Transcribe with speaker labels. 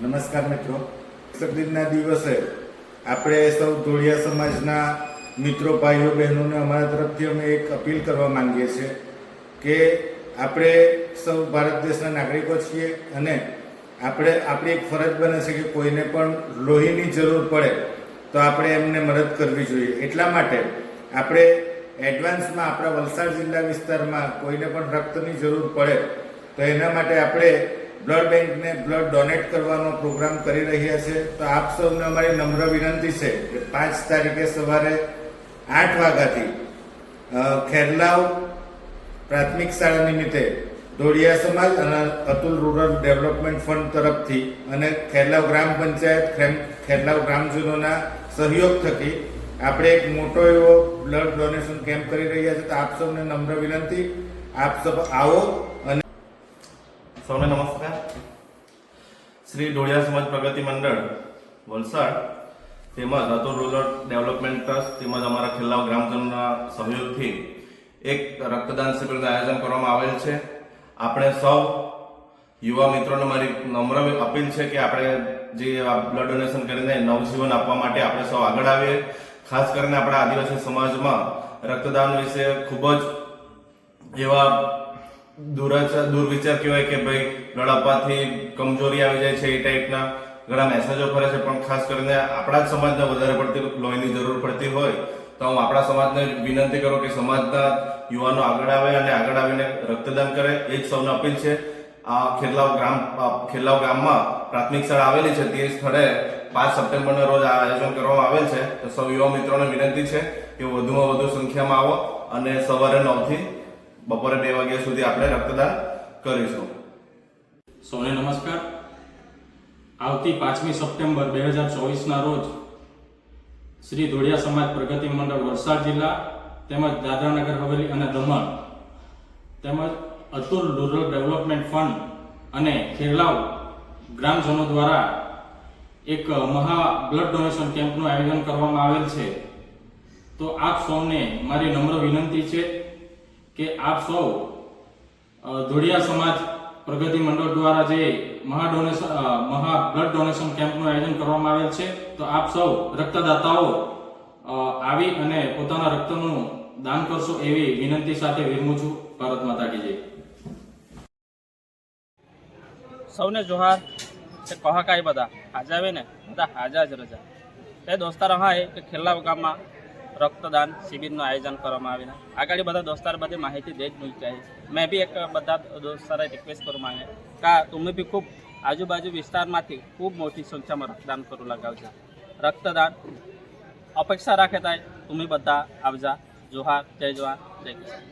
Speaker 1: નમસ્કાર મિત્રો. શિક્ષક દિવસે આપણે સૌ ધોળિયા સમાજના મિત્રો, ભાઈઓ, બહેનોને અમારા તરફથી અમે એક અપીલ કરવા માંગીએ છીએ કે આપણે સૌ ભારત દેશના નાગરિકો છીએ અને આપણે, આપણી એક ફરજ બને છે કે કોઈને પણ લોહીની જરૂર પડે તો આપણે એમને મદદ કરવી જોઈએ. એટલા માટે આપણે એડવાન્સમાં આપણા વલસાડ જિલ્લા વિસ્તારમાં કોઈને પણ રક્તની જરૂર પડે તો એના માટે આપણે બ્લડ બેંકને બ્લડ ડોનેટ કરવાનો પ્રોગ્રામ કરી રહ્યા છે. તો આપ સૌને અમારી નમ્ર વિનંતી છે કે પાંચ તારીખે સવારે આઠ વાગ્યાથી ખેરલાવ પ્રાથમિક શાળા નિમિત્તે દોડિયા સમાજ અને અતુલ રૂરલ ડેવલપમેન્ટ ફંડ તરફથી અને ખેરલાવ ગ્રામ પંચાયત ખેરલાવ ગ્રામજનોના સહયોગ થકી આપણે એક મોટો એવો બ્લડ ડોનેશન કેમ્પ કરી રહ્યા છે. તો આપ સૌને નમ્ર વિનંતી, આપ સૌ આવો અને
Speaker 2: સૌને નમસ્કાર. શ્રી ડોળિયા સમાજ પ્રગતિ મંડળ, વલસાડ. તેમજ અતુલ રૂરલ ડેવલપમેન્ટ ટ્રસ્ટ તેમજ અમારા ખેલ્લાવ ગ્રામજનોના સહયોગથી એક રક્તદાન શિબિરનું આયોજન કરવામાં આવેલ છે. આપણે સૌ યુવા મિત્રોને મારી નમ્ર અપીલ છે કે આપણે જે બ્લડ ડોનેશન કરીને નવજીવન આપવા માટે આપણે સૌ આગળ આવીએ. ખાસ કરીને આપણા આદિવાસી સમાજમાં રક્તદાન વિશે ખૂબ જ એવા દુરાચાર દુર્વિચાર કહેવાય કે ભાઈ લડાપાથી કમજોરી આવી જાય છે એ ટાઈપના ઘણા મેસેજો ફરે છે. પણ ખાસ કરીને આપણા જ સમાજને વધારે પડતી લોહીની જરૂર પડતી હોય તો હું આપણા સમાજને વિનંતી કરું કે સમાજના યુવાનો આગળ આવે અને આગળ આવીને રક્તદાન કરે. એ જ સૌને અપીલ છે. આ ખેરલાવ ગ્રામ ખેરલાવ ગામમાં પ્રાથમિક શાળા આવેલી છે. તે સ્થળે પાંચ સપ્ટેમ્બરના રોજ આ આયોજન કરવામાં આવેલ છે. તો સૌ યુવા મિત્રોને વિનંતી છે કે વધુમાં વધુ સંખ્યામાં આવો અને સવારે નવથી બપોરે બે વાગ્યા સુધી આપણે રક્તદાન કરીશું.
Speaker 3: સૌને નમસ્કાર. આવતી પાંચમી સપ્ટેમ્બર બે હજાર ચોવીસના રોજ શ્રી ધોળિયા સમાજ પ્રગતિ મંડળ વલસાડ જિલ્લા તેમજ દાદરાનગર હવેલી અને દમણ તેમજ અતુલ રૂરલ ડેવલપમેન્ટ ફંડ અને ખેરલાવ ગ્રામજનો દ્વારા એક મહા બ્લડ ડોનેશન કેમ્પનું આયોજન કરવામાં આવેલ છે. તો આપ સૌને મારી નમ્ર વિનંતી છે કે આપ સૌ ધોળિયા સમાજ પ્રગતિ મંડળ દ્વારા જે મહા ડોનેશન મહા બ્લડ ડોનેશન કેમ્પનું આયોજન કરવામાં આવેલ છે, તો આપ સૌ રક્તદાતાઓ આવી અને પોતાના રક્તનું દાન કરશો એવી વિનંતી સાથે વિરમું છું. ભારત માતા કી
Speaker 4: સૌને જોહાર. તે કહાકાય બધા. હાજા આવે ને? બધા હાજા જ રજા. તે દોસ્તારો હા કે ખેલ્લા ગામમાં રક્તદાન શિબિરનું આયોજન કરવામાં આવેલા. આગળ બધા દોસ્તાર બધી માહિતી દે જ મૂકી છે. મેં બી એક બધા દોસ્તારે રિક્વેસ્ટ કરું માંગે કા તમે બી ખૂબ આજુબાજુ વિસ્તારમાંથી ખૂબ મોટી સંખ્યામાં રક્તદાન કરું લગાવજા રક્તદાન અપેક્ષા રાખે થાય તમે બધા આવજા. જોહાર, જય જોહાર જય કિસાન.